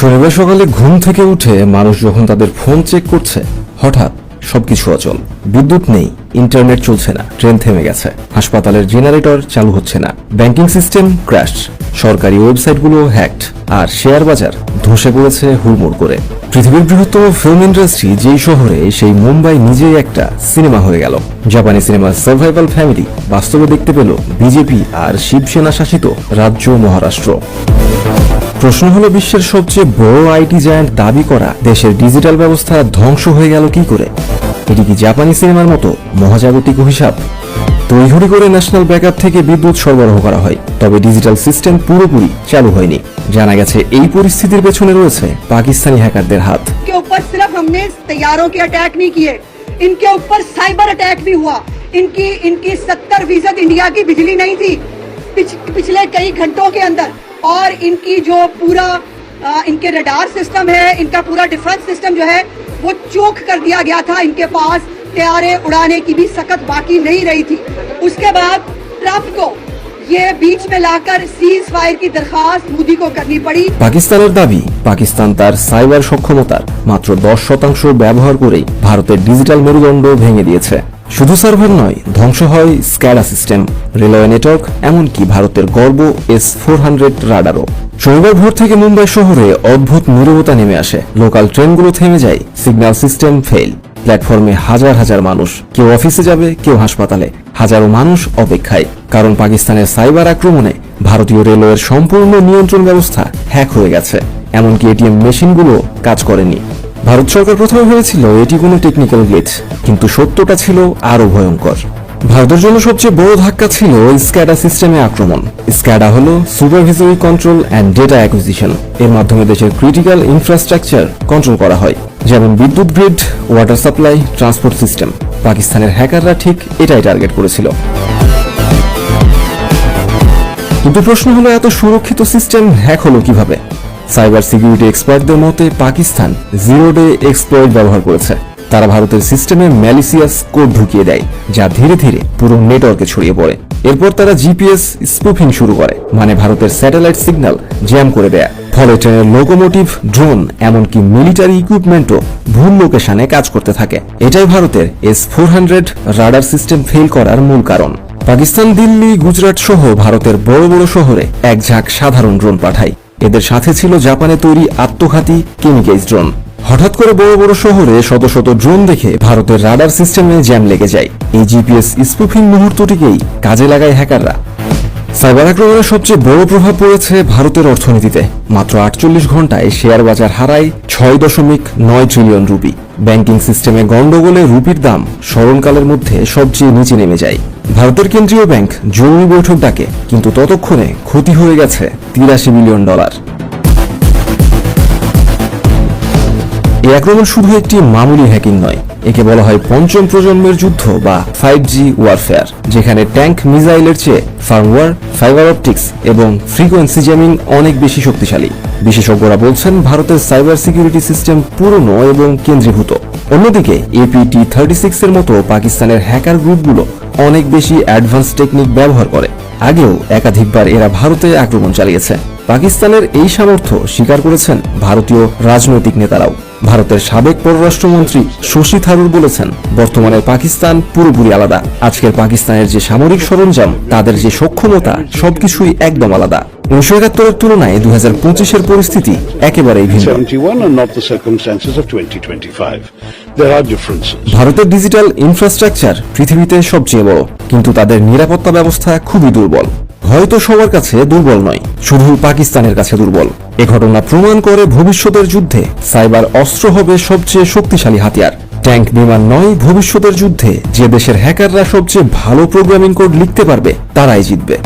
শনিবার সকালে ঘুম থেকে উঠে মানুষ যখন তাদের ফোন চেক করছে, হঠাৎ সবকিছু অচল। বিদ্যুৎ নেই, ইন্টারনেট চলছে না, ট্রেন থেমে গেছে। হাসপাতালের জেনারেটর চালু হচ্ছে না। Banking system crash. সরকারি ওয়েবসাইটগুলো হ্যাকড, আর শেয়ার বাজার ধসে পড়েছে হুড়মুড় করে। পৃথিবীর বৃহত্তম ফিল্ম ইন্ডাস্ট্রি যেই শহরে, সেই মুম্বাই নিজেই একটা সিনেমা হয়ে গেল। জাপানি সিনেমার সার্ভাইভাল ফ্যামিলি বাস্তবে দেখতে পেল বিজেপি আর শিবসেনা শাসিত রাজ্য মহারাষ্ট্র। প্রশ্ন হলো, বিশ্বের সবচেয়ে বড় আইটি জায়ান্ট দাবি করা দেশের ডিজিটাল ব্যবস্থা ধ্বংস হয়ে গেল কি করে? এটি কি জাপানি সিনেমার মতো মহাজাগতিক অভিশাপ? তৈরি করে ন্যাশনাল ব্যাকআপ থেকে বিদ্যুৎ সরবরাহ করা হয় তবে ডিজিটাল সিস্টেম পুরোপুরি চালু হয়নি জানা গেছে এই পরিস্থিতির পেছনে রয়েছে পাকিস্তানি হ্যাকারদের হাত के ऊपर सिर्फ हमने तैयारों के अटैक नहीं किए इनके ऊपर साइबर अटैक भी हुआ इनकी इनकी सत्तर फीसद इंडिया की बिजली नहीं थी पिछ, पिछले कई घंटों के अंदर और इनकी जो पूरा अ, इनके रडार सिस्टम है इनका पूरा डिफेंस सिस्टम जो है वो चोक कर दिया गया था इनके पास तैयारे उड़ाने की भी सकत बाकी नहीं रही थी उसके बाद ट्रम्प को ये बीच में लाकर सीज फायर की दरखास्त मोदी को करनी पड़ी পাকিস্তানের দাবি পাকিস্তান তার সাইবার সক্ষমতার মাত্র দশ শতাংশ ব্যবহার করেই ভারতের ডিজিটাল মেরুদণ্ড ভেঙে দিয়েছে শুধু সার্ভার নয় ধ্বংস হয় স্ক্যাডা সিস্টেম রেলওয়ে নেটওয়ার্ক এমনকি ভারতের গর্ব এস ফোর হান্ড্রেড রাডারও শনিবার ভোর থেকে মুম্বাই শহরে অদ্ভুত নীরবতা নেমে আসে লোকাল ট্রেনগুলো থেমে যায় সিগন্যাল সিস্টেম ফেল প্ল্যাটফর্মে হাজার হাজার মানুষ, কেউ অফিসে যাবে, কেউ হাসপাতালে। হাজারো মানুষ অপেক্ষায়। কারণ পাকিস্তানের সাইবার আক্রমণে ভারতীয় রেলওয়ের সম্পূর্ণ নিয়ন্ত্রণ ব্যবস্থা হ্যাক হয়ে গেছে। এমনকি এটিএম মেশিনগুলো কাজ করেনি। ভারত সরকার প্রথমে ভেবেছিল এটি কোনো টেকনিক্যাল গ্লিচ কিন্তু সত্যটা ছিল আরও ভয়ঙ্কর। ভারতের জন্য সবচেয়ে বড় ধাক্কা ছিল স্ক্যাডা সিস্টেমে আক্রমণ। স্ক্যাডা হলো supervisory control and data acquisition এর মাধ্যমে দেশের ক্রিটিক্যাল ইনফ্রাস্ট্রাকচার কন্ট্রোল করা হয়। যেমন বিদ্যুৎ grid water supply transport system পাকিস্তানের হ্যাকাররা ঠিক এটাই টার্গেট করেছিল। কিন্তু প্রশ্ন হলো, এত সুরক্ষিত সিস্টেম হ্যাক হলো কীভাবে? সাইবার সিকিউরিটি এক্সপার্টদের মতে, পাকিস্তান জিরো ডে এক্সপ্লয়েট ব্যবহার করেছে। তারা ভারতের সিস্টেমে ম্যালিসিয়াস কোড ঢুকিয়ে দেয়, যা ধীরে ধীরে পুরো নেটওয়ার্কে ছড়িয়ে পড়ে। এরপর তারা জিপিএস স্পুফিং শুরু করে মানে ভারতের স্যাটেলাইট সিগন্যাল জ্যাম করে দেয়। ফলে ট্রেনের লোকোমোটিভ, ড্রোন, এমনকি মিলিটারি ইকুইপমেন্টও ভুল লোকেশনে কাজ করতে থাকে। এটাই ভারতের S four hundred radar system fail করার মূল কারণ। পাকিস্তান, দিল্লি, গুজরাট সহ ভারতের বড় বড় শহরে এক ঝাঁক সাধারণ ড্রোন পাঠায়। এদের সাথে ছিল জাপানে তৈরি আত্মঘাতী কেমিকেজ ড্রোন। হঠাৎ করে বড় বড় শহরে শত শত ড্রোন দেখে ভারতের রাডার সিস্টেমে জ্যাম লেগে যায়। এই জিপিএস স্পুফিং মুহূর্তটিকেই কাজে লাগায় হ্যাকাররা। সাইবার আক্রমণের সবচেয়ে বড় প্রভাব পড়েছে ভারতের অর্থনীতিতে। মাত্র আটচল্লিশ ঘন্টায় শেয়ার বাজার হারায় ছয় দশমিক নয় ট্রিলিয়ন রুপি। ব্যাংকিং সিস্টেমে গন্ডগোলে রুপির দাম স্মরণকালের মধ্যে সবচেয়ে নিচে নেমে যায়। ভারতের কেন্দ্রীয় ব্যাংক জরুরি বৈঠক ডাকে, কিন্তু ততক্ষণে ক্ষতি হয়ে গেছে তিরাশি মিলিয়ন ডলার। এই আক্রমণ শুধু একটি মামুলি হ্যাকিং নয়, একে বলা হয় পঞ্চম প্রজন্মের যুদ্ধ বা ফাইভ জি ওয়ারফেয়ার যেখানে ট্যাঙ্ক মিসাইলের চেয়ে ফার্মওয়্যার ফাইবার অপটিক্স এবং ফ্রিকোয়েন্সি জ্যামিং অনেক বেশি শক্তিশালী। বিশেষজ্ঞরা বলছেন ভারতের সাইবার সিকিউরিটি সিস্টেম পুরনো এবং কেন্দ্রীভূত। অন্যদিকে এপিটি থার্টি সিক্স এর মতো পাকিস্তানের হ্যাকার গ্রুপগুলো অনেক বেশি অ্যাডভান্স টেকনিক ব্যবহার করে। আগেও একাধিকবার এরা ভারতে আক্রমণ চালিয়েছে। পাকিস্তানের এই সামর্থ্য স্বীকার করেছেন ভারতীয় রাজনৈতিক নেতারাও। ভারতের সাবেক পররাষ্ট্রমন্ত্রী শশী থারুর বলেছেন বর্তমানে পাকিস্তান পুরোপুরি আলাদা আজকের পাকিস্তানের যে সামরিক সরঞ্জাম তাদের যে সক্ষমতা সবকিছুই একদম আলাদা উনিশশো একাত্তরের তুলনায় দুই হাজার পঁচিশের পরিস্থিতি একেবারেই ভিন্ন 71 and not the circumstances of 2025. There are differences. ভারতের ডিজিটাল ইনফ্রাস্ট্রাকচার পৃথিবীতে সবচেয়ে বড় কিন্তু তাদের নিরাপত্তা ব্যবস্থা খুবই দুর্বল হয়তো সবার কাছে দুর্বল নয়, শুধু পাকিস্তানের কাছে দুর্বল। এ ঘটনা প্রমাণ করে ভবিষ্যতের যুদ্ধে সাইবার অস্ত্র হবে সবচেয়ে শক্তিশালী হাতিয়ার। ট্যাঙ্ক বিমান নয়, ভবিষ্যতের যুদ্ধে যে দেশের হ্যাকাররা সবচেয়ে ভালো প্রোগ্রামিং কোড লিখতে পারবে, তারাই জিতবে।